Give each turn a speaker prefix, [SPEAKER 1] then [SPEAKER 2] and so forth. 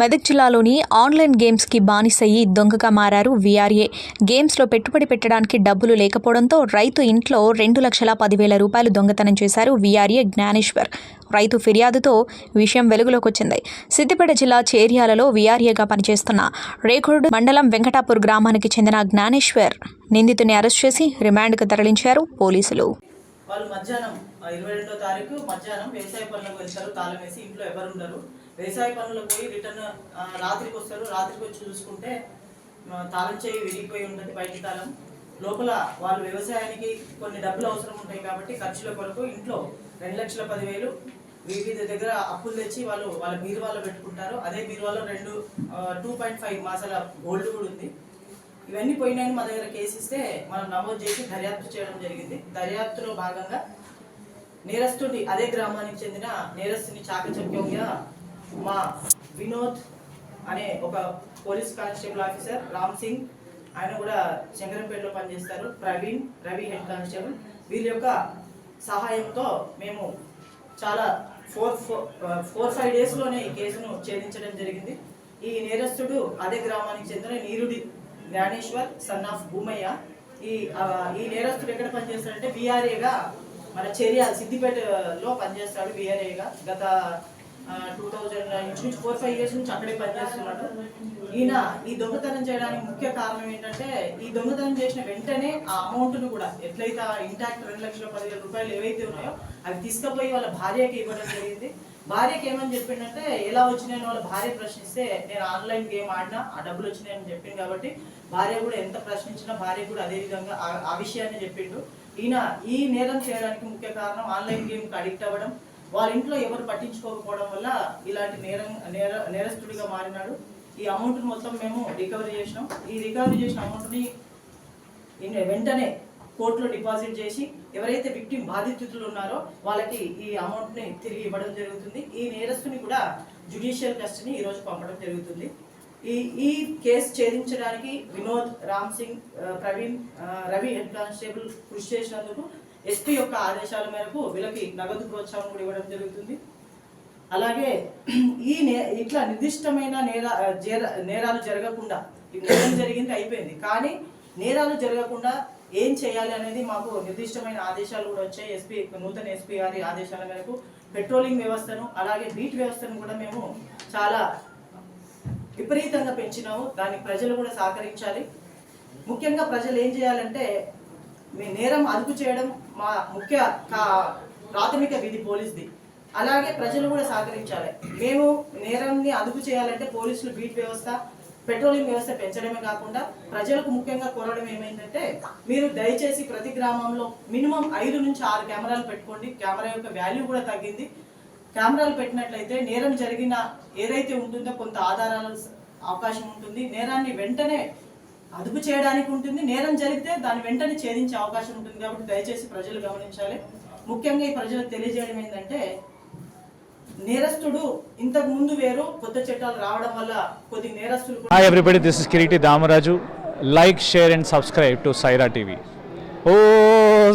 [SPEAKER 1] మెదక్ జిల్లాలోని ఆన్లైన్ గేమ్స్కి బానిసయ్యి దొంగగా మారారు వీఆర్ఏ. గేమ్స్లో పెట్టుబడి పెట్టడానికి డబ్బులు లేకపోవడంతో రైతు ఇంట్లో రెండు లక్షల పదివేల రూపాయలు దొంగతనం చేశారు వీఆర్ఏ జ్ఞానేశ్వర్. రైతు ఫిర్యాదుతో విషయం వెలుగులోకి వచ్చింది సిద్దిపేట జిల్లా చేర్యాలలో వీఆర్ఏగా పనిచేస్తున్న రేకుడు మండలం వెంకటాపూర్ గ్రామానికి చెందిన జ్ఞానేశ్వర్ నిందితుని అరెస్ట్ చేసి రిమాండ్కు తరలించారు పోలీసులు.
[SPEAKER 2] వాళ్ళు మధ్యాహ్నం ఇరవై రెండో తారీఖు మధ్యాహ్నం వ్యవసాయ పనులకు వెళ్తారు తాళం వేసి ఇంట్లో ఎవరు ఉండరు వ్యవసాయ పనులకు పోయి రిటర్న్ రాత్రికి వస్తారు. రాత్రికి వచ్చి చూసుకుంటే తాళం చేయి విరిగిపోయి ఉంటుంది బయటి తాళం. లోపల వాళ్ళు వ్యవసాయానికి కొన్ని డబ్బులు అవసరం ఉంటాయి కాబట్టి ఖర్చుల కొరకు ఇంట్లో రెండు లక్షల పదివేలు వివిధ దగ్గర అప్పులు తెచ్చి వాళ్ళు వాళ్ళ బీరువాలో పెట్టుకుంటారు. అదే బీరువాలో రెండు టూ పాయింట్ ఫైవ్ మాసాల గోల్డ్ కూడా ఉంది. ఇవన్నీ పోయినాయని మా దగ్గర కేసు ఇస్తే మనం నమోదు చేసి దర్యాప్తు చేయడం జరిగింది. దర్యాప్తులో భాగంగా నేరస్తుడి అదే గ్రామానికి చెందిన నేరస్తుని చాకచక్యంగా మా వినోద్ అనే ఒక police constable officer Ram Singh. ఆయన కూడా శంకరంపేటలో పనిచేస్తారు. Praveen Ravi head constable. వీళ్ళ యొక్క సహాయంతో మేము చాలా ఫోర్ ఫోర్ ఫైవ్ డేస్లోనే ఈ కేసును ఛేదించడం జరిగింది. ఈ నేరస్తుడు అదే గ్రామానికి చెందిన నీరుడి జ్ఞానేశ్వర్ సన్ ఆఫ్ భూమయ్య. ఈ ఈ నేరస్తుడు ఎక్కడ పనిచేస్తాడంటే బీఆర్ఏగా మన చర్య సిద్దిపేటలో పనిచేస్తాడు బీఆర్ఏగా గత టూ థౌజండ్ ఇంచుమించు ఫోర్ ఫైవ్ ఇయర్స్ నుంచి అక్కడే పనిచేస్తున్నాడు. ఈయన ఈ దొంగతనం చేయడానికి ముఖ్య కారణం ఏంటంటే ఈ దొంగతనం చేసిన వెంటనే ఆ అమౌంట్ను కూడా ఎట్లయితే ఇంటాక్ట్ రెండు లక్షల పదివేల రూపాయలు ఏవైతే ఉన్నాయో అవి తీసుకుపోయి వాళ్ళ భార్యకి ఇవ్వడం జరిగింది. భార్యకి ఏమని చెప్పిండంటే ఎలా వచ్చినాయని వాళ్ళ భార్య ప్రశ్నిస్తే నేను ఆన్లైన్ గేమ్ ఆడినా ఆ డబ్బులు వచ్చినాయని చెప్పింది కాబట్టి భార్య కూడా ఎంత ప్రశ్నించినా భార్య కూడా అదే విధంగా ఆ- ఆ విషయాన్ని చెప్పిండు. ఈయన ఈ నేరం చేయడానికి ముఖ్య కారణం ఆన్లైన్ గేమ్కి అడిక్ట్ అవ్వడం వాళ్ళ ఇంట్లో ఎవరు పట్టించుకోకపోవడం వల్ల ఇలాంటి నేరం నేర నేరస్తుడిగా మారినాడు. ఈ అమౌంట్ మొత్తం మేము రికవరీ చేసినాం. ఈ రికవరీ చేసిన అమౌంట్ని వెంటనే కోర్టులో డిపాజిట్ చేసి ఎవరైతే విక్టిమ్ బాధితులు ఉన్నారో వాళ్ళకి ఈ అమౌంట్ని తిరిగి ఇవ్వడం జరుగుతుంది. ఈ నేరస్తుని కూడా జ్యుడిషియల్ కస్టడీని ఈ రోజు పంపడం జరుగుతుంది. ఈ ఈ కేసు ఛేదించడానికి వినోద్ రామ్ సింగ్ ప్రవీణ్ రవి హెడ్ కానిస్టేబుల్ కృషి చేసినందుకు ఎస్పీ యొక్క ఆదేశాల మేరకు వీళ్ళకి నగదు ప్రోత్సాహం కూడా ఇవ్వడం జరుగుతుంది. అలాగే ఈ నే ఇట్లా నిర్దిష్టమైన నేర జేర- నేరాలు జరగకుండా ఈ నేరం జరిగింది అయిపోయింది. కానీ నేరాలు జరగకుండా ఏం చేయాలి అనేది మాకు నిర్దిష్టమైన ఆదేశాలు కూడా వచ్చాయి. ఎస్పీ నూతన ఎస్పీ గారి ఆదేశాల మేరకు పెట్రోలింగ్ వ్యవస్థను అలాగే బీట్ వ్యవస్థను కూడా మేము చాలా విపరీతంగా పెంచినాము. దానికి ప్రజలు కూడా సహకరించాలి. ముఖ్యంగా ప్రజలు ఏం చేయాలంటే మీ నేరం అదుపు చేయడం మా ముఖ్య కా- ప్రాథమిక విధి పోలీస్ది. అలాగే ప్రజలు కూడా సహకరించాలి. మేము నేరాన్ని అదుపు చేయాలంటే పోలీసులు బీట్ వ్యవస్థ పెట్రోలింగ్ వ్యవస్థ పెంచడమే కాకుండా ప్రజలకు ముఖ్యంగా కోరడం ఏమైందంటే మీరు దయచేసి ప్రతి గ్రామంలో మినిమం ఐదు నుంచి ఆరు కెమెరాలు పెట్టుకోండి. కెమెరా యొక్క వాల్యూ కూడా తగ్గింది. కెమెరాలు పెట్టినట్లయితే నేరం జరిగిన ఏదైతే ఉంటుందో కొంత ఆధారాల అవకాశం ఉంటుంది నేరాన్ని వెంటనే అదుపు చేయడానికి ఉంటుంది నేరం జరిగితే దాన్ని వెంటనే ఛేదించే అవకాశం ఉంటుంది కాబట్టి దయచేసి ప్రజలు గమనించాలి ముఖ్యంగా ఈ ప్రజలకు తెలియజేయడం ఏంటంటే నేరస్తుడు ఇంతకు ముందు వేరు కొత్త చట్టాలు రావడం వల్ల కొద్ది నేరస్తులు కూడా
[SPEAKER 3] Hi this this is Kiriti Damaraju. Like, share and subscribe to Saira TV. Oh,